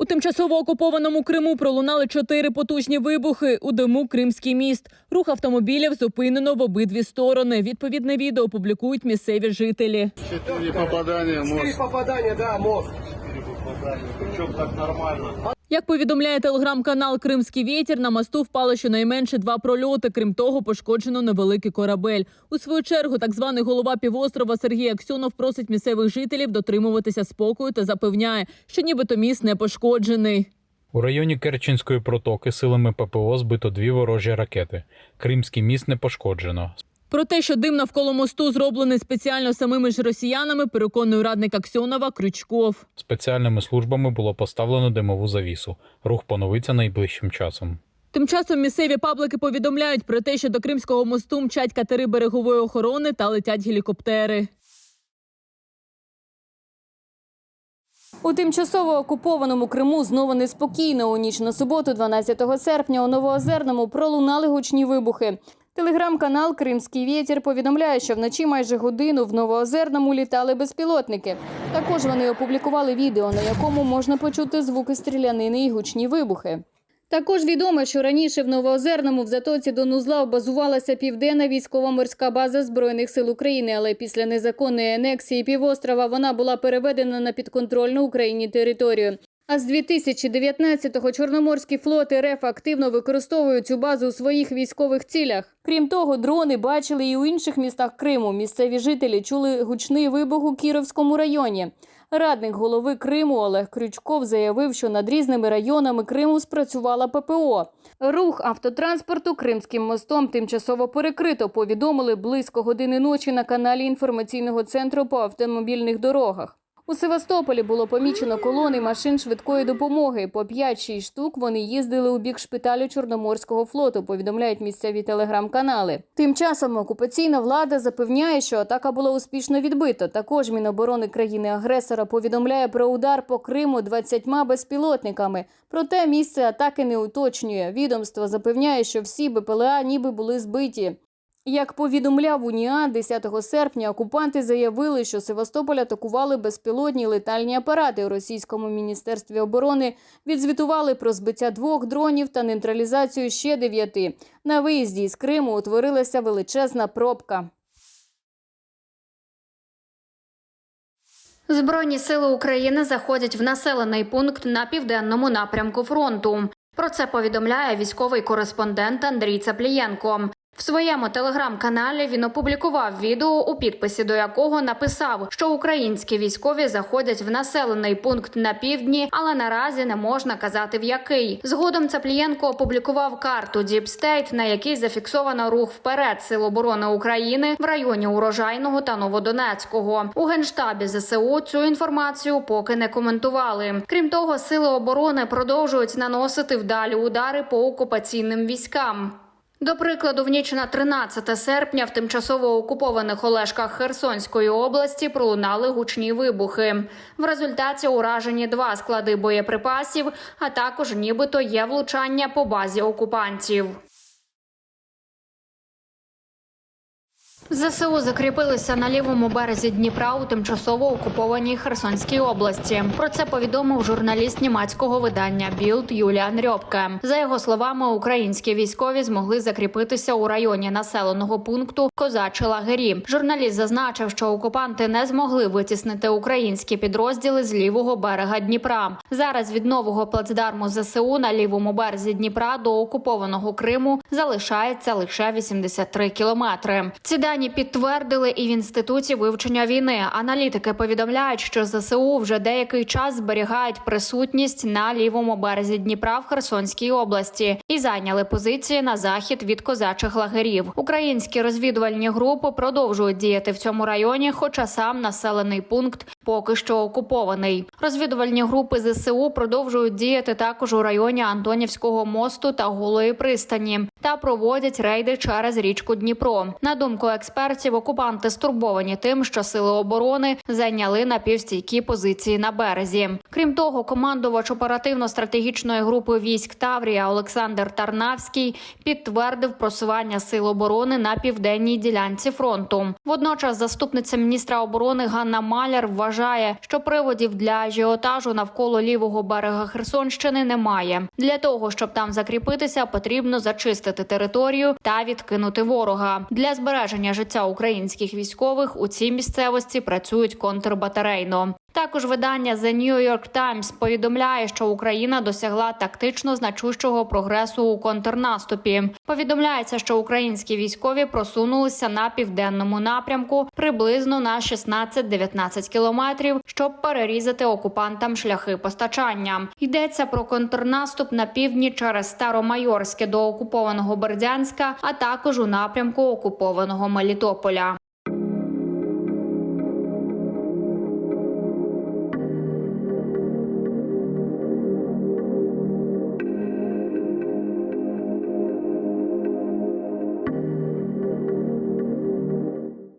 У тимчасово окупованому Криму пролунали чотири потужні вибухи. У диму Кримський міст. Рух автомобілів зупинено в обидві сторони. Відповідне відео опублікують місцеві жителі. Чотири попадання мост. Чотири попадання, да, мост. да, попадання. Причому так нормально. Як повідомляє телеграм-канал Кримський вітер, на мосту впало щонайменше два прольоти. Крім того, пошкоджено невеликий корабель. У свою чергу, так званий голова півострова Сергій Аксьонов просить місцевих жителів дотримуватися спокою та запевняє, що нібито міст не пошкоджений. У районі Керченської протоки силами ППО збито дві ворожі ракети. Кримський міст не пошкоджено. Про те, що дим навколо мосту зроблений спеціально самими ж росіянами, переконує радник Аксьонова Крючков. Спеціальними службами було поставлено димову завісу. Рух поновиться найближчим часом. Тим часом місцеві паблики повідомляють про те, що до Кримського мосту мчать катери берегової охорони та летять гелікоптери. У тимчасово окупованому Криму знову неспокійно. У ніч на суботу, 12 серпня, у Новоозерному пролунали гучні вибухи. Телеграм-канал Кримський вітер повідомляє, що вночі майже годину в Новоозерному літали безпілотники. Також вони опублікували відео, на якому можна почути звуки стрілянини і гучні вибухи. Також відомо, що раніше в Новоозерному в затоці до Нузла базувалася південна військово-морська база збройних сил України, але після незаконної анексії півострова вона була переведена на підконтрольну Україні територію. А з 2019-го Чорноморський флот РФ активно використовує цю базу у своїх військових цілях. Крім того, дрони бачили і у інших містах Криму. Місцеві жителі чули гучний вибух у Кіровському районі. Радник голови Криму Олег Крючков заявив, що над різними районами Криму спрацювала ППО. Рух автотранспорту Кримським мостом тимчасово перекрито. Повідомили близько години ночі на каналі інформаційного центру по автомобільних дорогах. У Севастополі було помічено колони машин швидкої допомоги. По 5-6 штук вони їздили у бік шпиталю Чорноморського флоту, повідомляють місцеві телеграм-канали. Тим часом окупаційна влада запевняє, що атака була успішно відбита. Також Міноборони країни-агресора повідомляє про удар по Криму 20 безпілотниками. Проте місце атаки не уточнює. Відомство запевняє, що всі БПЛА ніби були збиті. Як повідомляв УНІА, 10 серпня окупанти заявили, що Севастополь атакували безпілотні летальні апарати. У російському міністерстві оборони відзвітували про збиття двох дронів та нейтралізацію ще дев'яти. На виїзді із Криму утворилася величезна пробка. Збройні сили України заходять в населений пункт на південному напрямку фронту. Про це повідомляє військовий кореспондент Андрій Цаплієнко. В своєму телеграм-каналі він опублікував відео, у підписі до якого написав, що українські військові заходять в населений пункт на півдні, але наразі не можна казати в який. Згодом Цаплієнко опублікував карту State, на якій зафіксовано рух вперед Сил оборони України в районі Урожайного та Новодонецького. У генштабі ЗСУ цю інформацію поки не коментували. Крім того, сили оборони продовжують наносити вдалі удари по окупаційним військам. До прикладу, в ніч на 13 серпня в тимчасово окупованих Олешках Херсонської області пролунали гучні вибухи. В результаті уражені два склади боєприпасів, а також нібито є влучання по базі окупантів. ЗСУ закріпилися на лівому березі Дніпра у тимчасово окупованій Херсонській області. Про це повідомив журналіст німецького видання Білд Юліан Рьобке. За його словами, українські військові змогли закріпитися у районі населеного пункту Козачі лагері. Журналіст зазначив, що окупанти не змогли витіснити українські підрозділи з лівого берега Дніпра. Зараз від нового плацдарму ЗСУ на лівому березі Дніпра до окупованого Криму залишається лише 83 кілометри. Ці дані підтвердили і в інституті вивчення війни. Аналітики повідомляють, що ЗСУ вже деякий час зберігають присутність на лівому березі Дніпра в Херсонській області і зайняли позиції на захід від козачих лагерів. Українські розвідувальні групи продовжують діяти в цьому районі, хоча сам населений пункт поки що окупований. Розвідувальні групи ЗСУ продовжують діяти також у районі Антонівського мосту та Голої пристані та проводять рейди через річку Дніпро. На думку експертів, окупанти стурбовані тим, що сили оборони зайняли напівстійкі позиції на березі. Крім того, командувач оперативно-стратегічної групи військ Таврія Олександр Тарнавський підтвердив просування сил оборони на південній ділянці фронту. Водночас, заступниця міністра оборони Ганна Маляр вважає, що приводів для ажіотажу навколо лівого берега Херсонщини немає. Для того щоб там закріпитися, потрібно зачистити територію та відкинути ворога. Для збереження життя українських військових у цій місцевості працюють контрбатарейно. Також видання The New York Times повідомляє, що Україна досягла тактично значущого прогресу у контрнаступі. Повідомляється, що українські військові просунулися на південному напрямку приблизно на 16-19 кілометрів, щоб перерізати окупантам шляхи постачання. Йдеться про контрнаступ на півдні через Старомайорське до окупованого Бердянська, а також у напрямку окупованого Мелітополя.